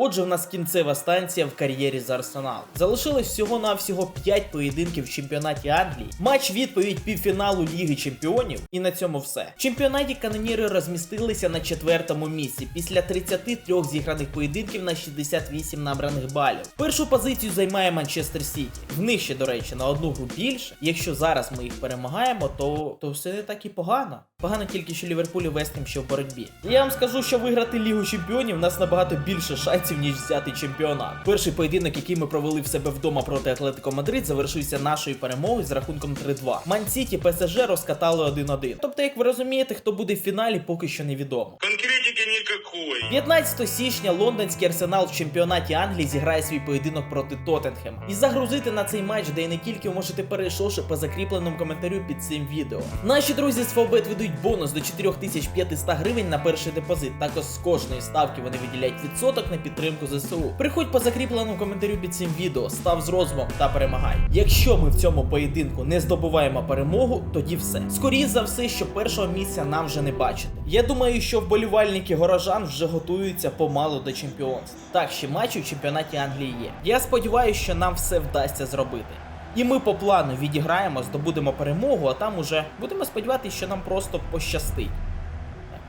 Отже, в нас кінцева станція в кар'єрі за Арсенал. Залишилось всього-навсього 5 поєдинків в чемпіонаті Англії, матч відповідь півфіналу Ліги Чемпіонів, і на цьому все. В чемпіонаті каноніри розмістилися на четвертому місці після 33 зіграних поєдинків на 68 набраних балів. Першу позицію займає Манчестер Сіті. В них ще, до речі, на одну гру більше. Якщо зараз ми їх перемагаємо, то, то все не так і погано. Погано тільки, що Ліверпуль і Вестхем ще в боротьбі. Я вам скажу, що виграти Лігу Чемпіонів у нас набагато більше шансів, ніж взяти чемпіонат. Перший поєдинок, який ми провели в себе вдома проти Атлетико Мадрид, завершився нашою перемогою з рахунком 3-2. Ман-Сіті ПСЖ розкатали 1-1. Тобто, як ви розумієте, хто буде в фіналі, поки що невідомо. Конкретики никакой. 15 січня лондонський арсенал в чемпіонаті Англії зіграє свій поєдинок проти Тоттенхема. І загрузити на цей матч, де і не тільки можете перейшовши по закріпленому коментарю під цим відео. Наші друзі з Фобет ведуть бонус до 4500 гривень на перший депозит. Також з кожної ставки вони виділяють відсоток на підтримку ЗСУ. Приходь по закріпленому коментарю під цим відео, став з розумом та перемагай. Якщо ми в цьому поєдинку не здобуваємо перемогу, тоді все. Скоріше за все, що першого місця нам вже не бачити. Я думаю, що вболівальники горожан вже готуються помалу до чемпіонства. Так, ще матчі в чемпіонаті Англії є. Я сподіваюся, що нам все вдасться зробити. І ми по плану відіграємо, здобудемо перемогу, а там уже будемо сподіватися, що нам просто пощастить.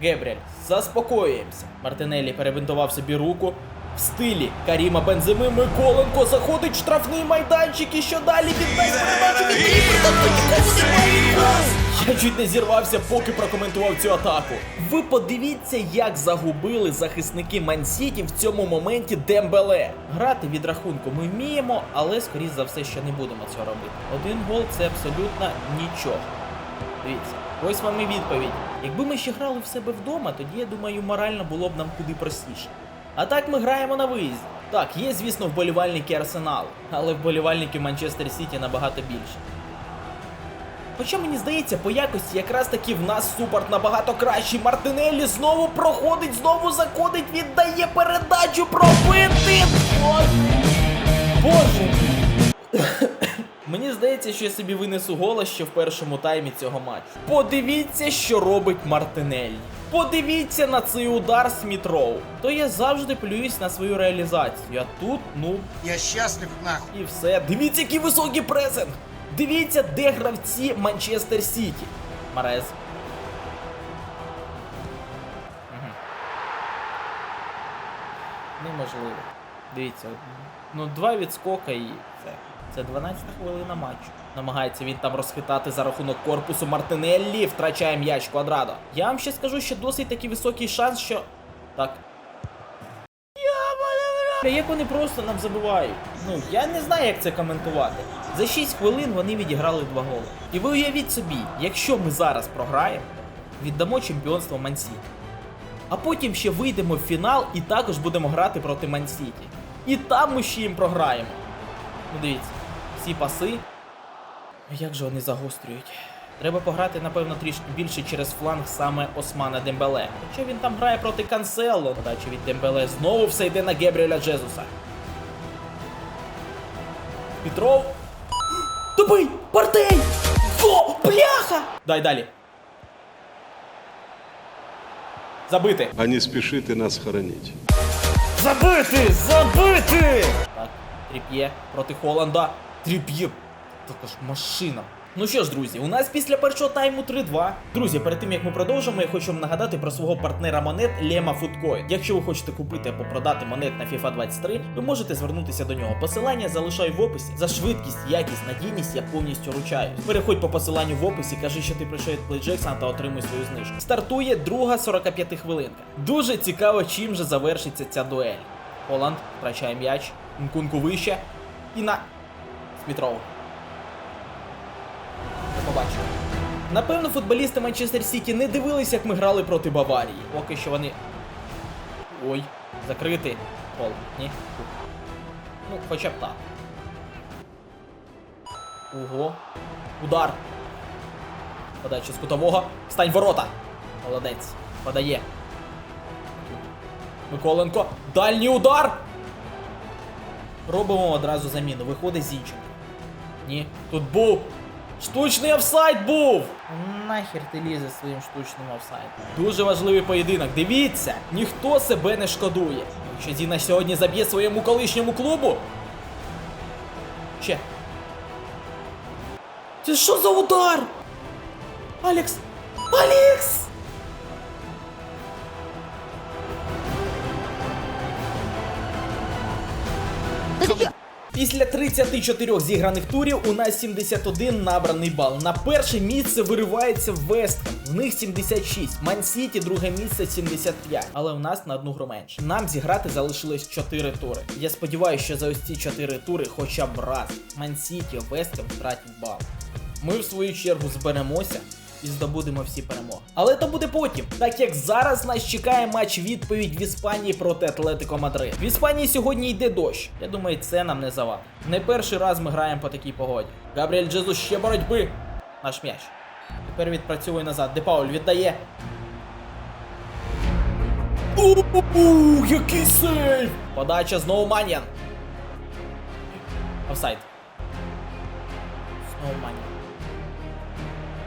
Гебріель, заспокоюємося. Мартинеллі перебинтував собі руку. В стилі Каріма Бенземи Миколенко заходить в штрафний майданчик і що далі віддай передачу від Я чуть не зірвався, поки прокоментував цю атаку. Ви подивіться, як загубили захисники Мансіті в цьому моменті Дембеле. Грати від рахунку ми вміємо, але скоріш за все, що не будемо цього робити. Один гол це абсолютно нічого. Дивіться, ось вам і відповідь. Якби ми ще грали в себе вдома, тоді я думаю, морально було б нам куди простіше. А так ми граємо на виїзді. Так, є, звісно, вболівальники Арсеналу, але вболівальників Манчестер Сіті набагато більше. Хоча мені здається, по якості якраз таки в нас супорт набагато кращий. Мартинеллі знову проходить, знову заходить, віддає передачу пробити. Боже! Боже! Мені здається, що я собі винесу голос ще в першому таймі цього матчу. Подивіться, що робить Мартинеллі. Подивіться на цей удар Смітроу. То я завжди плююсь на свою реалізацію. А тут, ну, Я счастлив нахуй. і все. Дивіться, який високий пресинг. Дивіться, де гравці Манчестер Сіті. Марез. Неможливо. Дивіться, ну два відскока і все. Це 12 хвилина матчу. Намагається він там розхитати за рахунок корпусу Мартинеллі, втрачає м'яч квадрадо. Я вам ще скажу, що досить такий високий шанс, що. Так. Бля, Як вони просто нам забивають? Ну, я не знаю, як це коментувати. За 6 хвилин вони відіграли два голи. І ви уявіть собі, якщо ми зараз програємо, віддамо чемпіонство Мансіті. А потім ще вийдемо в фінал і також будемо грати проти Мансіті. І там ми ще їм програємо. Ну дивіться, всі паси. Як же вони загострюють? Треба пограти, напевно, трішки більше через фланг саме Османа Дембеле. Хоча він там грає проти Кансело. Подача від Дембеле знову все йде на Гебріеля Джезуса. Петров. Тупий! Партей! О, бляха! Дай далі. Забити. а не спішити нас хоронить. Забити! Забити! Так, Тріп'є проти Холланда. Тріп'є. Також машина. Ну що ж, друзі, у нас після першого тайму 3-2. Друзі, перед тим як ми продовжимо, я хочу вам нагадати про свого партнера монет Lema Foodcoin. Якщо ви хочете купити або продати монет на FIFA 23, ви можете звернутися до нього. Посилання залишаю в описі. За швидкість, якість, надійність я повністю ручаюсь. Переходь по посиланню в описі, кажи, що ти прийшов від PlayJackson та отримуй свою знижку. Стартує друга 45 хвилинка. Дуже цікаво, чим же завершиться ця дуель. Холланд втрачає м'яч, Нкунку вище і на Смітров. Побачимо. Напевно, футболісти Манчестер Сіті не дивилися, як ми грали проти Баварії. Поки що вони. Ой, закритий. Гол. Ні. Ну, хоча б так. Ого. Удар. Подача з кутового. Стань ворота. Молодець. Подає. Миколенко. Дальній удар! Робимо одразу заміну. Виходить Зінченко. Ні. Тут був. Штучний офсайд був! Нахер ти лізе своїм штучним офсайдом. Дуже важливий поєдинок. Дивіться, ніхто себе не шкодує. Якщо Діна сьогодні заб'є своєму колишньому клубу. Ще. Це що за удар? Алекс! Алекс! Після 34 зіграних турів у нас 71 набраний бал. На перше місце виривається Вестхем. В них 76. Ман-Сіті друге місце 75. Але у нас на одну гру менше. Нам зіграти залишилось 4 тури. Я сподіваюся, що за ось ці 4 тури хоча б раз Ман-Сіті, Вестхем втратять бал. Ми в свою чергу зберемося і здобудемо всі перемоги. Але то буде потім, так як зараз нас чекає матч відповідь в Іспанії проти Атлетико Мадрид. В Іспанії сьогодні йде дощ. Я думаю, це нам не завадить. Не перший раз ми граємо по такій погоді. Габріель Джезус ще боротьби. Наш м'яч. Тепер відпрацьовує назад. Де Пауль віддає. У-у-у, який сейв! Подача знову Маньян. Офсайд. Знову Маньян.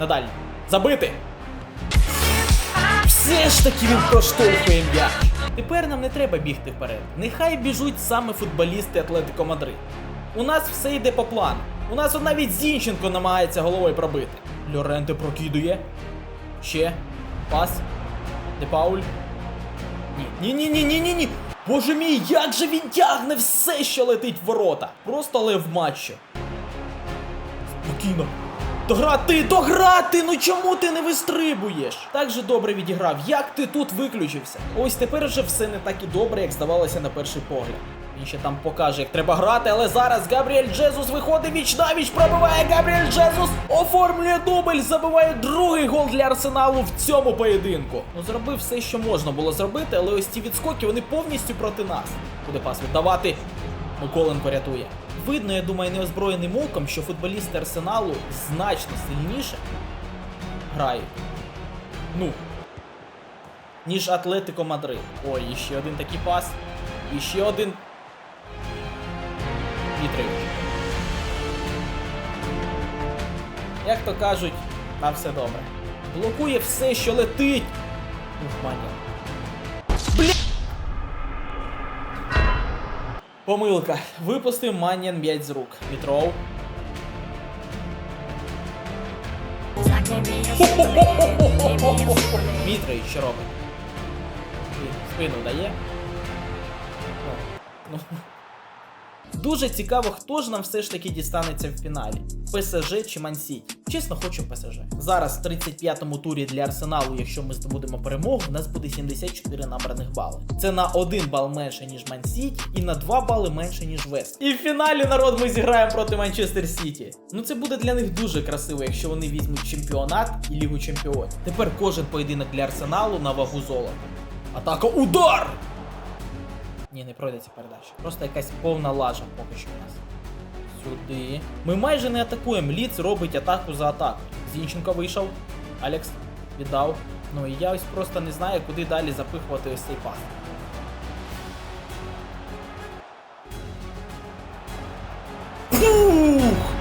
Надалі. Забити! Все ж таки він проштовхує м'яч. Тепер нам не треба бігти вперед. Нехай біжуть саме футболісти Атлетико Мадрид. У нас все йде по плану. У нас от навіть Зінченко намагається головою пробити. Льоренте прокидує. Ще. Пас. Де Пауль. Ні. Ні, ні, ні, ні, ні. Боже мій, як же він тягне все, що летить в ворота. Просто лев матчу. Спокійно. Дограти, дограти! Ну чому ти не вистрибуєш? Так же добре відіграв. Як ти тут виключився? Ось тепер вже все не так і добре, як здавалося на перший погляд. Він ще там покаже, як треба грати, але зараз Габріель Джезус виходить віч навіч, пробиває Габріель Джезус, оформлює дубль, забиває другий гол для Арсеналу в цьому поєдинку. Ну зробив все, що можна було зробити, але ось ці відскоки вони повністю проти нас. Буде пас віддавати. Миколенко рятує. Видно, я думаю, неозброєним оком, що футболісти Арсеналу значно сильніше грають. Ну. Ніж Атлетико Мадрид. Ой, і ще один такий пас. І ще один. Вітрович. Як то кажуть, на все добре. Блокує все, що летить. Ух, манія. Помилка. Випустив Маннян м'яч з рук. Мітров. Мітрович що робить? Спину дає. Ну. Дуже цікаво, хто ж нам все ж таки дістанеться в фіналі. ПСЖ чи Мансіті. Чесно, хочу ПСЖ. Зараз в 35-му турі для Арсеналу, якщо ми здобудемо перемогу, у нас буде 74 набраних бали. Це на 1 бал менше, ніж Мансіті, і на 2 бали менше, ніж Вест. І в фіналі народ ми зіграємо проти Манчестер Сіті. Ну це буде для них дуже красиво, якщо вони візьмуть чемпіонат і Лігу Чемпіонів. Тепер кожен поєдинок для Арсеналу на вагу золота. Атака удар! Ні, не пройде ця передача. Просто якась повна лажа поки що у нас. Сюди. Ми майже не атакуємо. Ліц робить атаку за атакою. Зінченко вийшов. Алекс віддав. Ну і я ось просто не знаю, куди далі запихувати ось цей пас. Фух!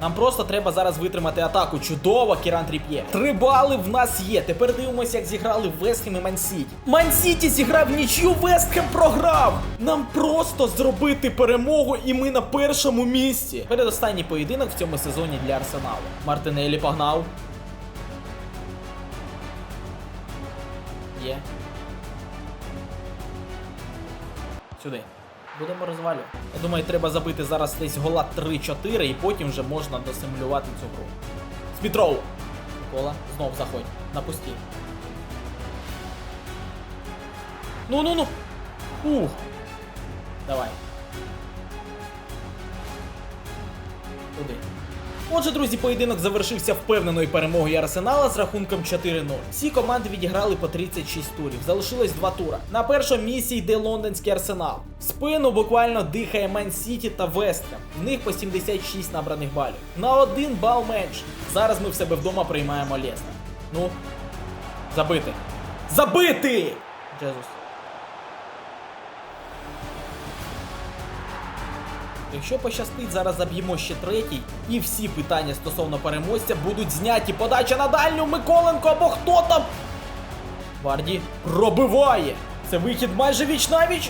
Нам просто треба зараз витримати атаку. Чудово, Кіран Тріп'є. Три бали в нас є. Тепер дивимося, як зіграли Вестхем і Мансіті. Мансіті зіграв нічю, Вестхем програв. Нам просто зробити перемогу, і ми на першому місці. Передостанній поєдинок в цьому сезоні для Арсеналу. Мартинелі погнав. Є. Сюди. Будемо розвалювати. Я думаю, треба забити зараз десь гола 3-4 і потім вже можна досимулювати цю гру. Смітров! Микола, знов заходь. На пусті. Ну ну ну! Ух! Давай. Туди. Отже, друзі, поєдинок завершився впевненою перемогою Арсенала з рахунком 4-0. Всі команди відіграли по 36 турів. Залишилось два тура. На першому місці йде лондонський арсенал. В спину буквально дихає Ман Сіті та Вестхем. В них по 76 набраних балів. На один бал менше. Зараз ми в себе вдома приймаємо Лестер. Ну, забити. Забити! Джезус. Якщо пощастить, зараз заб'ємо ще третій, і всі питання стосовно переможця будуть зняті. Подача на дальню Миколенко або хто там. Варді пробиває. Це вихід майже віч навіч.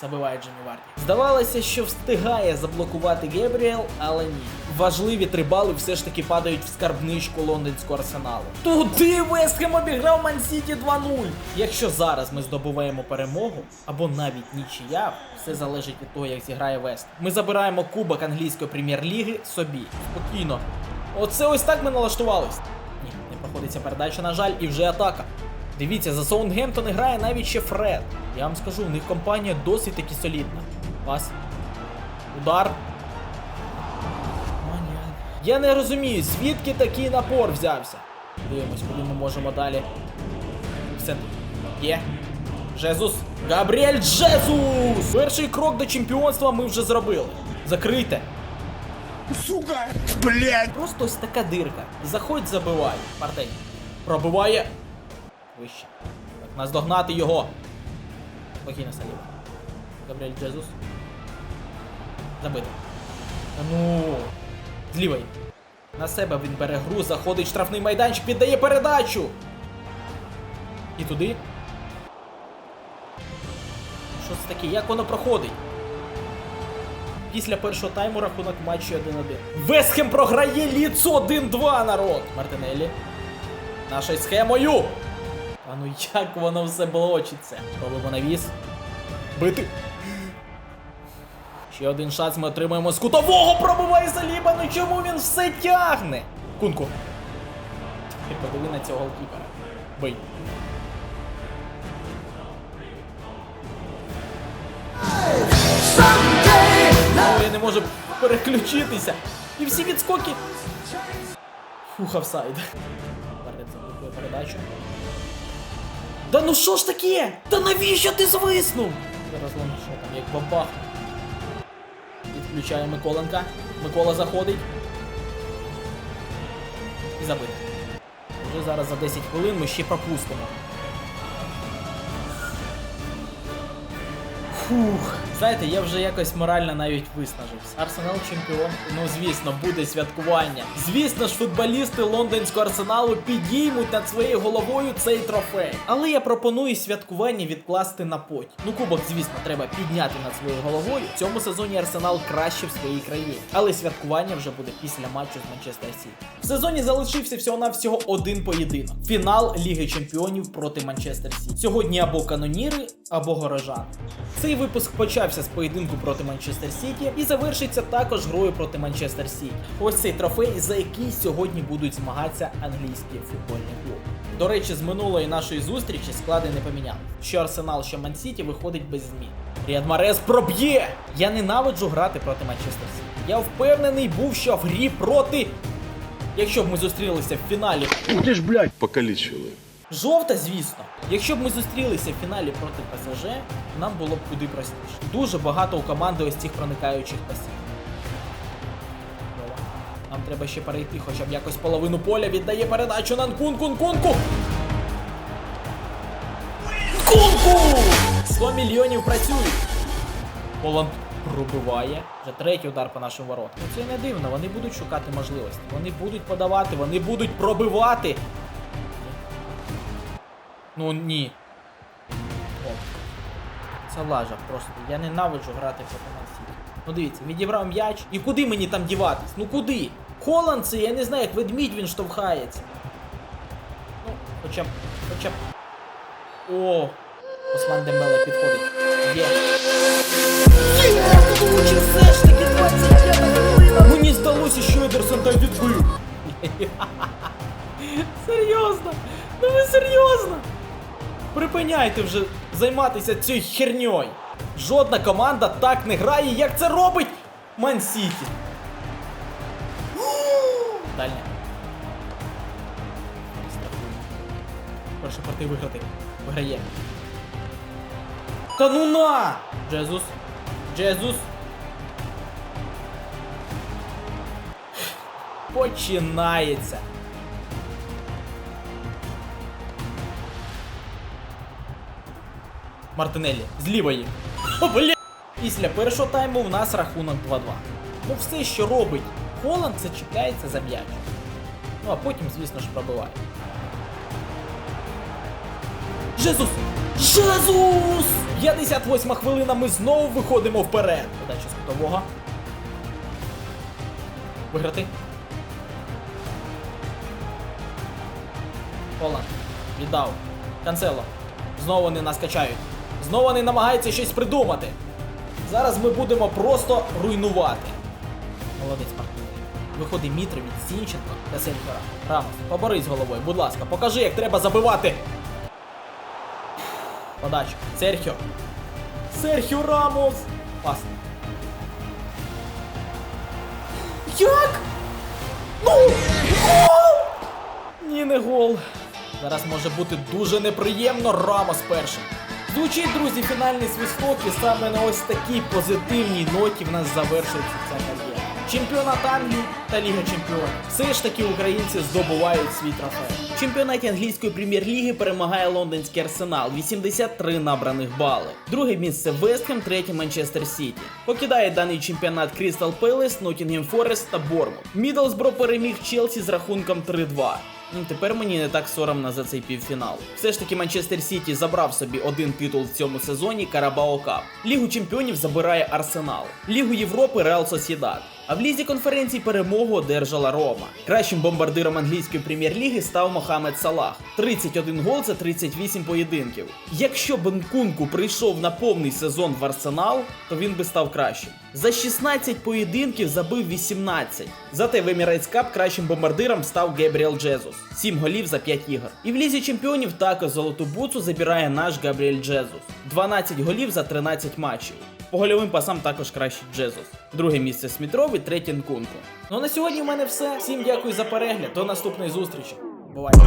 Забиває Джиммі Варді. Здавалося, що встигає заблокувати Гебріел, але ні. Важливі три бали все ж таки падають в скарбничку лондонського арсеналу. Туди Вестхем обіграв Мансіті 2-0. Якщо зараз ми здобуваємо перемогу, або навіть нічия, все залежить від того, як зіграє Вест. Ми забираємо кубок англійської прем'єр-ліги собі. Спокійно. Оце ось так ми налаштувались. Ні, не проходиться передача, на жаль, і вже атака. Дивіться, за Саундгемптон грає навіть ще Фред. Я вам скажу, у них компанія досить таки солідна. Пас. Удар. Я не розумію, звідки такий напор взявся. Дивимось, куди ми можемо далі. В центр. Є. Жезус. Габріель Жезус! Перший крок до чемпіонства ми вже зробили. Закрийте. Сука! Блять! Просто ось така дирка. Заходь, забивай. Партей. Пробиває. Вище. Так, наздогнати його. Спокійно, Саліва. Габріель Джезус. Забити. Ну. З лівої. На себе він бере гру, заходить штрафний майданчик, піддає передачу. І туди. Що це таке? Як воно проходить? Після першого тайму рахунок матчу 1-1. Вестхем програє ліцо 1-2 народ. Мартинеллі. Нашою схемою. А ну як воно все блочиться. Робимо навіс. Бити. Ще один шанс ми отримаємо з кутового. Пробиває Заліба. Ну чому він все тягне? Кунку. Ти подиви на цього голкіпера. Бий. Я не можу переключитися. І всі відскоки. Фух, офсайд. Перед передачу. Да ну що ж таке? Та навіщо ти звиснув? Зараз вон що там, як бабах. Відключає Миколенка. Микола заходить. І забити. Вже зараз за 10 хвилин ми ще пропустимо. Фух. Знаєте, я вже якось морально навіть виснажився. Арсенал чемпіон. Ну звісно, буде святкування. Звісно ж, футболісти лондонського арсеналу підіймуть над своєю головою цей трофей. Але я пропоную святкування відкласти на потім. Ну, кубок, звісно, треба підняти над своєю головою. В цьому сезоні арсенал краще в своїй країні. Але святкування вже буде після матчу з Манчестер Сіті. В сезоні залишився всього-навсього один поєдинок: фінал Ліги Чемпіонів проти Манчестер Сіті. Сьогодні або каноніри, або горожани. Цей випуск почався з поєдинку проти Манчестер Сіті і завершиться також грою проти Манчестер Сіті. Ось цей трофей, за який сьогодні будуть змагатися англійські футбольні клуби. До речі, з минулої нашої зустрічі склади не поміняли. Що Арсенал, що Мансіті виходить без змін. Ріад Марес проб'є! Я ненавиджу грати проти Манчестер Сіті. Я впевнений був, що в грі проти. Якщо б ми зустрілися в фіналі Ти ж, блядь! Покалічили. Жовта, звісно. Якщо б ми зустрілися в фіналі проти ПСЖ, нам було б куди простіше. Дуже багато у команди ось цих проникаючих пасів. Нам треба ще перейти хоча б якось половину поля. Віддає передачу на Нкунку, Нкунку! Нкунку! 100 мільйонів працюють. Поланд пробиває. Вже третій удар по нашим воротам. Це не дивно, вони будуть шукати можливості. Вони будуть подавати, вони будуть пробивати. Ну ні. О. Це лажа просто. Я ненавиджу грати проти Мансіті. Ну дивіться, відібрав м'яч. І куди мені там діватись? Ну куди? Холланд це, я не знаю, як ведмідь він штовхається. Ну, хоча б. Хоча б. О! Осман Дембеле підходить. Є. Влучив все ж таки 25 хвилина! Мені здалося, що Едерсон там відбив. Серйозно? Ну ви серйозно? Припиняйте вже займатися цією херньою. Жодна команда так не грає, як це робить Ман Сіті. Дальня. Перший партій виграти. Виграє. Та ну на! Джезус. Джезус. Починається. Мартинеллі. З лівої. О, бля! Після першого тайму у нас рахунок 2-2. Ну все, що робить Холланд, це чіпляється за м'яч. Ну а потім, звісно ж, пробиває. Жезус! Жезус! 58 хвилина, ми знову виходимо вперед. Подача з кутового. Виграти. Холланд. Віддав. Канцело. Знову вони нас качають. Знову вони намагаються щось придумати. Зараз ми будемо просто руйнувати. Молодець партнер. Виходить Мітрович, Зінченко та Сенькора. Рамос, поборись головою, будь ласка, покажи, як треба забивати. Подача. Серхіо. Серхіо Рамос. Пас. Як? Ну! Гол! Ні, не гол. Зараз може бути дуже неприємно Рамос першим. Звучить, друзі, фінальний свисток, і саме на ось такій позитивній ноті в нас завершується ця кар'єра. Чемпіонат Англії та Ліга Чемпіонів. Все ж таки українці здобувають свій трофей. Чемпіонаті англійської прем'єр-ліги перемагає лондонський арсенал 83 набраних бали. Друге місце Вестхем, третє Манчестер Сіті. Покидає даний чемпіонат Крістал Пелес, Ноттінгем Форест та Бормут. Мідлсбро переміг Челсі з рахунком 3-2. Ну, тепер мені не так соромно за цей півфінал. Все ж таки Манчестер Сіті забрав собі один титул в цьому сезоні Карабао Кап. Лігу чемпіонів забирає Арсенал, Лігу Європи Реал Сосідад. А в лізі конференцій перемогу одержала Рома. Кращим бомбардиром англійської прем'єр-ліги став Мохамед Салах. 31 гол за 38 поєдинків. Якщо б Нкунку прийшов на повний сезон в Арсенал, то він би став кращим. За 16 поєдинків забив 18. Зате в Emirates Cup кращим бомбардиром став Гебріел Джезус. 7 голів за 5 ігор. І в лізі чемпіонів також золоту буцу забирає наш Габріель Джезус. 12 голів за 13 матчів. По гольовим пасам також краще Джезус. Друге місце Смітровий, третє Нкунку. Ну а на сьогодні в мене все. Всім дякую за перегляд. До наступної зустрічі. Бувайте.